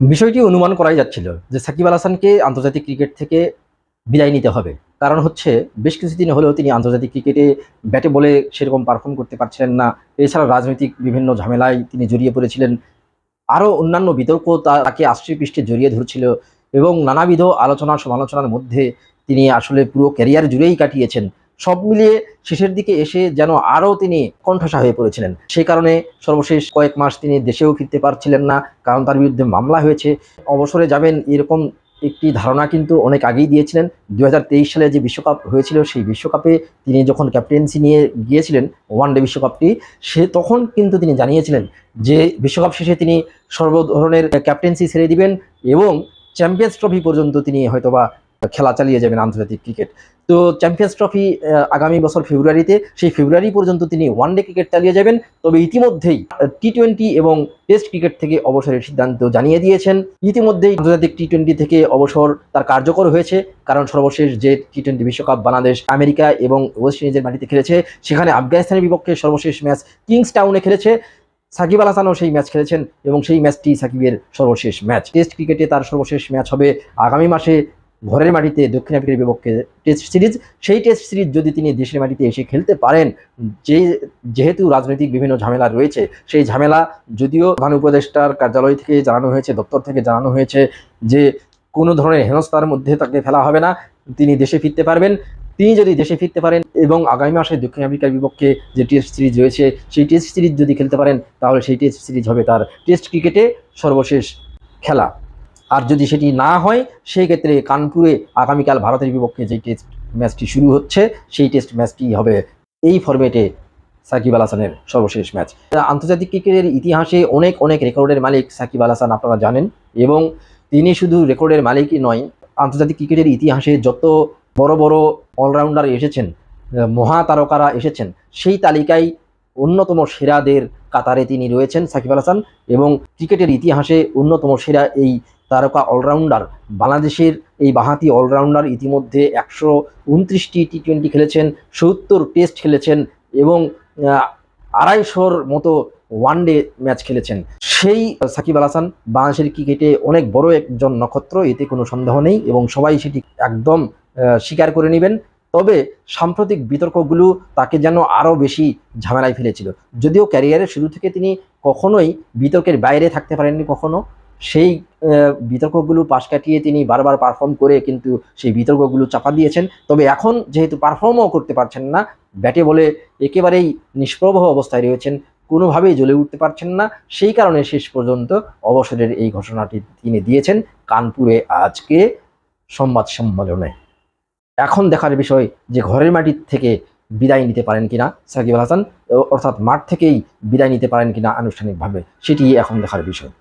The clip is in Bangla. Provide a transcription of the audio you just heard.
বিষয়টি অনুমান করাই যাচ্ছিল যে সাকিব আল হাসানকে আন্তর্জাতিক ক্রিকেট থেকে বিদায় নিতে হবে। কারণ হচ্ছে, বেশ কিছুদিন হলেও তিনি আন্তর্জাতিক ক্রিকেটে ব্যাটে বলে সেরকম পারফর্ম করতে পারছিলেন না। এছাড়া রাজনৈতিক বিভিন্ন ঝামেলায় তিনি জড়িয়ে পড়েছিলেন। আরও অন্যান্য বিতর্ক তাকে আষ্টে পৃষ্ঠে জড়িয়ে ধরছিল এবং নানাবিধ আলোচনা সমালোচনার মধ্যে তিনি আসলে পুরো ক্যারিয়ার জুড়েই কাটিয়েছেন। সব মিলিয়ে শেষের দিকে এসে যেন আরও তিনি কণ্ঠসা হয়ে পড়েছিলেন। সেই কারণে সর্বশেষ কয়েক মাস তিনি দেশেও ফিরতে পারছিলেন না, কারণ তার বিরুদ্ধে মামলা হয়েছে। অবসরে যাবেন এরকম একটি ধারণা কিন্তু অনেক আগেই দিয়েছিলেন। দু হাজার তেইশ সালে যে বিশ্বকাপ হয়েছিল, সেই বিশ্বকাপে তিনি যখন ক্যাপ্টেন্সি নিয়ে গিয়েছিলেন, ওয়ান ডে বিশ্বকাপটি, সে তখন কিন্তু তিনি জানিয়েছিলেন যে বিশ্বকাপ শেষে তিনি সর্ব ধরনের ক্যাপ্টেন্সি ছেড়ে দিবেন এবং চ্যাম্পিয়ন্স ট্রফি পর্যন্ত তিনি হয়তোবা খেলা চালিয়ে যাবেন আন্তর্জাতিক ক্রিকেট। তো চ্যাম্পিয়ন্স ট্রফি আগামী বছর ফেব্রুয়ারিতে, সেই ফেব্রুয়ারি পর্যন্ত তিনি ওয়ান ডে ক্রিকেট চালিয়ে যাবেন। তবে ইতিমধ্যেই টি টোয়েন্টি এবং টেস্ট ক্রিকেট থেকে অবসরের সিদ্ধান্ত জানিয়ে দিয়েছেন। ইতিমধ্যেই আন্তর্জাতিক টি টোয়েন্টি থেকে অবসর তার কার্যকর হয়েছে। কারণ সর্বশেষ যে টি টোয়েন্টি বিশ্বকাপ বাংলাদেশ, আমেরিকা এবং ওয়েস্ট ইন্ডিজের মাটিতে খেলেছে, সেখানে আফগানিস্তানের বিপক্ষে সর্বশেষ ম্যাচ কিংস টাউনে খেলেছে। সাকিব আল হাসানও সেই ম্যাচ খেলেছেন এবং সেই ম্যাচটি সাকিবের সর্বশেষ ম্যাচ টেস্ট ক্রিকেটে তার সর্বশেষ ম্যাচ হবে আগামী মাসে। ঘরের মাটিতে দক্ষিণ আফ্রিকার বিপক্ষে টেস্ট সিরিজ সেই টেস্ট সিরিজ যদি তিনি দেশের মাটিতে এসে খেলতে পারেন, যে যেহেতু রাজনৈতিক বিভিন্ন ঝামেলা রয়েছে, সেই ঝামেলা যদিও প্রধান উপদেষ্টার কার্যালয় থেকে জানানো হয়েছে, দপ্তর থেকে জানানো হয়েছে যে কোনো ধরনের হেনস্থার মধ্যে তাকে ফেলা হবে না, তিনি দেশে ফিরতে পারবেন। তিনি যদি দেশে ফিরতে পারেন এবং আগামী মাসে দক্ষিণ আফ্রিকার বিপক্ষে যে টেস্ট সিরিজ রয়েছে, সেই টেস্ট সিরিজ যদি খেলতে পারেন, তাহলে সেই টেস্ট সিরিজ হবে তার টেস্ট ক্রিকেটে সর্বশেষ খেলা। আর যদি সেটি না হয় সেই ক্ষেত্রে কানপুরে আগামীকাল ভারতের বিপক্ষে যে টেস্ট ম্যাচটি শুরু হচ্ছে সেই টেস্ট ম্যাচটি হবে এই ফরম্যাটে সাকিব আল হাসানের সর্বশেষ ম্যাচ। আন্তর্জাতিক ক্রিকেটের ইতিহাসে অনেক অনেক রেকর্ডের মালিক সাকিব আল হাসান আপনারা জানেন এবং তিনি শুধু রেকর্ডের মালিকই নয় আন্তর্জাতিক ক্রিকেটের ইতিহাসে যত বড় বড় অলরাউন্ডার এসেছেন আহ, মহা তারকারা এসেছেন সেই তালিকায় অন্যতম সেরাদের কাতারে তিনি রয়েছেন সাকিব আল হাসান এবং ক্রিকেটের ইতিহাসে অন্যতম সেরা এই তারকা অলরাউন্ডার। বাংলাদেশের এই বাহাতি অলরাউন্ডার ইতিমধ্যে একশো উনত্রিশটি টি টোয়েন্টি খেলেছেন, সত্তর টেস্ট খেলেছেন এবং আড়াইশোর মতো ওয়ান ডে ম্যাচ খেলেছেন। সেই সাকিব আল হাসান বাংলাদেশের ক্রিকেটে অনেক বড় একজন নক্ষত্র, এতে কোনো সন্দেহ নেই এবং সবাই সেটি একদম স্বীকার করে নেবেন। তবে সাম্প্রতিক বিতর্কগুলো তাকে যেন আরও বেশি ঝামেলায় ফেলেছিল। যদিও ক্যারিয়ারের শুরু থেকে তিনি কখনোই বিতর্কের বাইরে থাকতে পারেননি কখনো। সেই বিতর্কগুলো পাশ কাটিয়ে তিনি বারবার পারফর্ম করে কিন্তু সেই বিতর্কগুলো চাপা দিয়েছেন। তবে এখন যেহেতু পারফর্মও করতে পারছেন না, ব্যাটে বলে একেবারেই নিষ্প্রভ অবস্থায় রয়েছেন, কোনোভাবেই জ্বলে উঠতে পারছেন না। সেই কারণে শেষ পর্যন্ত অবসরের এই ঘোষণাটি তিনি দিয়েছেন কানপুরে আজকে সংবাদ সম্মেলনে। এখন দেখার বিষয় যে ঘরের মাটির থেকে বিদায় নিতে পারেন কিনা সাকিব আল হাসান, অর্থাৎ মাঠ থেকেই বিদায় নিতে পারেন কিনা আনুষ্ঠানিকভাবে সেটি এখন দেখার বিষয়।